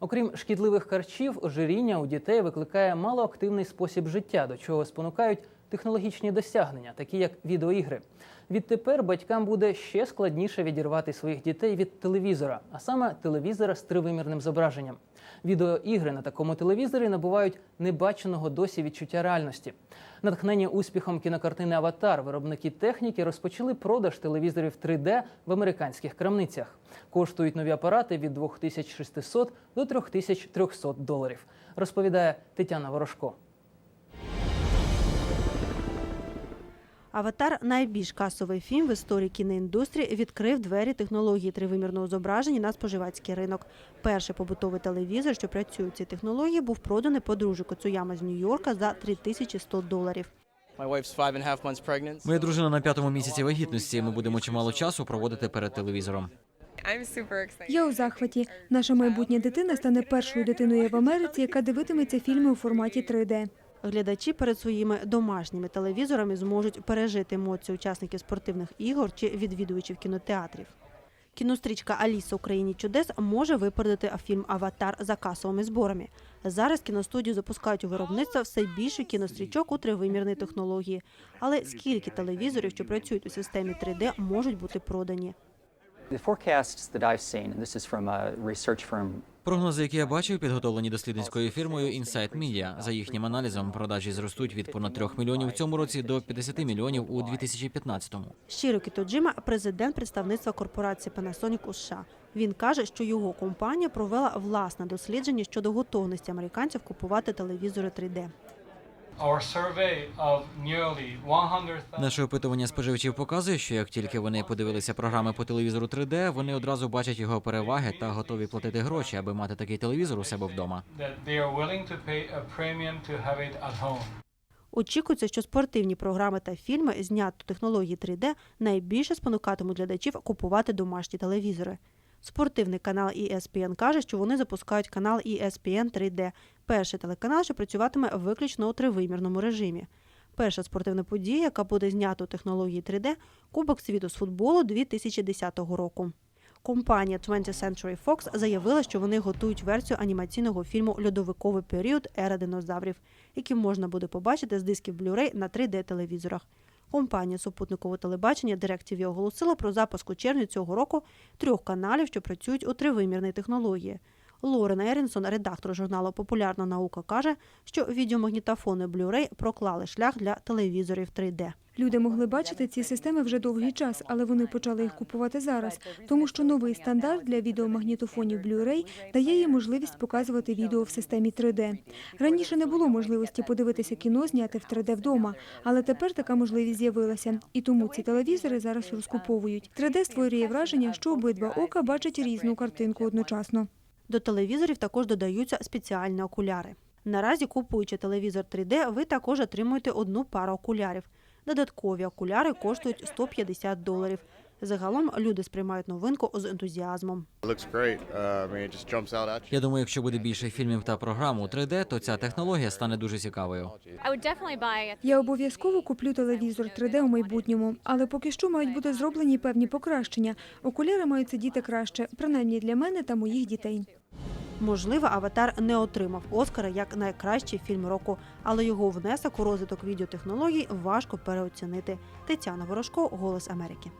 Окрім шкідливих харчів, ожиріння у дітей викликає малоактивний спосіб життя, до чого спонукають технологічні досягнення, такі як відеоігри. Відтепер батькам буде ще складніше відірвати своїх дітей від телевізора, а саме телевізора з тривимірним зображенням. Відеоігри на такому телевізорі набувають небаченого досі відчуття реальності. Натхнені успіхом кінокартини Аватар виробники техніки розпочали продаж телевізорів 3D в американських крамницях. Коштують нові апарати від 2600 до 3300 доларів. Розповідає Тетяна Ворожко. Аватар найбільш касовий фільм в історії кіноіндустрії відкрив двері технології тривимірного зображення на споживацький ринок. Перший побутовий телевізор, що працює в цій технології, був проданий подружжю Коцуяма з Нью-Йорка за 3100 доларів. Моя дружина на п'ятому місяці вагітності. і Ми будемо чимало часу проводити перед телевізором. Я у захваті. Наша майбутня дитина стане першою дитиною в Америці, яка дивитиметься фільми у форматі 3D. Глядачі перед своїми домашніми телевізорами зможуть пережити емоції учасників спортивних ігор чи відвідувачів кінотеатрів. Кінострічка Аліса у країні чудес може випередити фільм Аватар за касовими зборами. Зараз кіностудію запускають у виробництво все більше кінострічок у тривимірній технології. Але скільки телевізорів, що працюють у системі 3D, можуть бути продані? Прогнози, які я бачив, підготовлені дослідницькою фірмою Insight Media. За їхнім аналізом, продажі зростуть від понад 3 мільйонів в цьому році до 50 мільйонів у 2015-му. Шірокі Тоджима – президент представництва корпорації Panasonic у США. Він каже, що його компанія провела власне дослідження щодо готовності американців купувати телевізори 3D. Наше опитування споживачів показує, що як тільки вони подивилися програми по телевізору 3D, вони одразу бачать його переваги та готові платити гроші, аби мати такий телевізор у себе вдома. that they are willing to pay a premium to have it at home. Очікується, що спортивні програми та фільми, зняті у технології 3D, найбільше спонукатимуть глядачів купувати домашні телевізори. Спортивний канал ESPN каже, що вони запускають канал ESPN 3D – перший телеканал, що працюватиме виключно у тривимірному режимі. Перша спортивна подія, яка буде знята у технології 3D – Кубок світу з футболу 2010 року. Компанія 20th Century Fox заявила, що вони готують версію анімаційного фільму Льодовиковий період Ера динозаврів, який можна буде побачити з дисків Blu-ray на 3D-телевізорах. Компанія супутникового телебачення DirecTV оголосила про запуск у червні цього року трьох каналів, що працюють у тривимірній технології. Лорен Ерінсон, редактор журналу Популярна наука, каже, що відеомагнітофони Blu-ray проклали шлях для телевізорів 3D. Люди могли бачити ці системи вже довгий час, але вони почали їх купувати зараз, тому що новий стандарт для відеомагнітофонів Blu-ray дає їм можливість показувати відео в системі 3D. Раніше не було можливості подивитися кіно, зняти в 3D вдома, але тепер така можливість з'явилася, і тому ці телевізори зараз розкуповують. 3D створює враження, що обидва ока бачать різну картинку одночасно. До телевізорів також додаються спеціальні окуляри. Наразі, купуючи телевізор 3D, ви також отримуєте одну пару окулярів. Додаткові окуляри коштують 150 доларів. Загалом люди сприймають новинку з ентузіазмом. Uh. Я думаю, якщо буде більше фільмів та програм у 3D, то ця технологія стане дуже цікавою. Я обов'язково куплю телевізор 3D у майбутньому, але поки що мають бути зроблені певні покращення. Окуляри мають сидіти краще, принаймні для мене та моїх дітей. Можливо, аватар не отримав Оскара як найкращий фільм року, але його внесок у розвиток відеотехнологій важко переоцінити. Тетяна Ворожко, Голос Америки.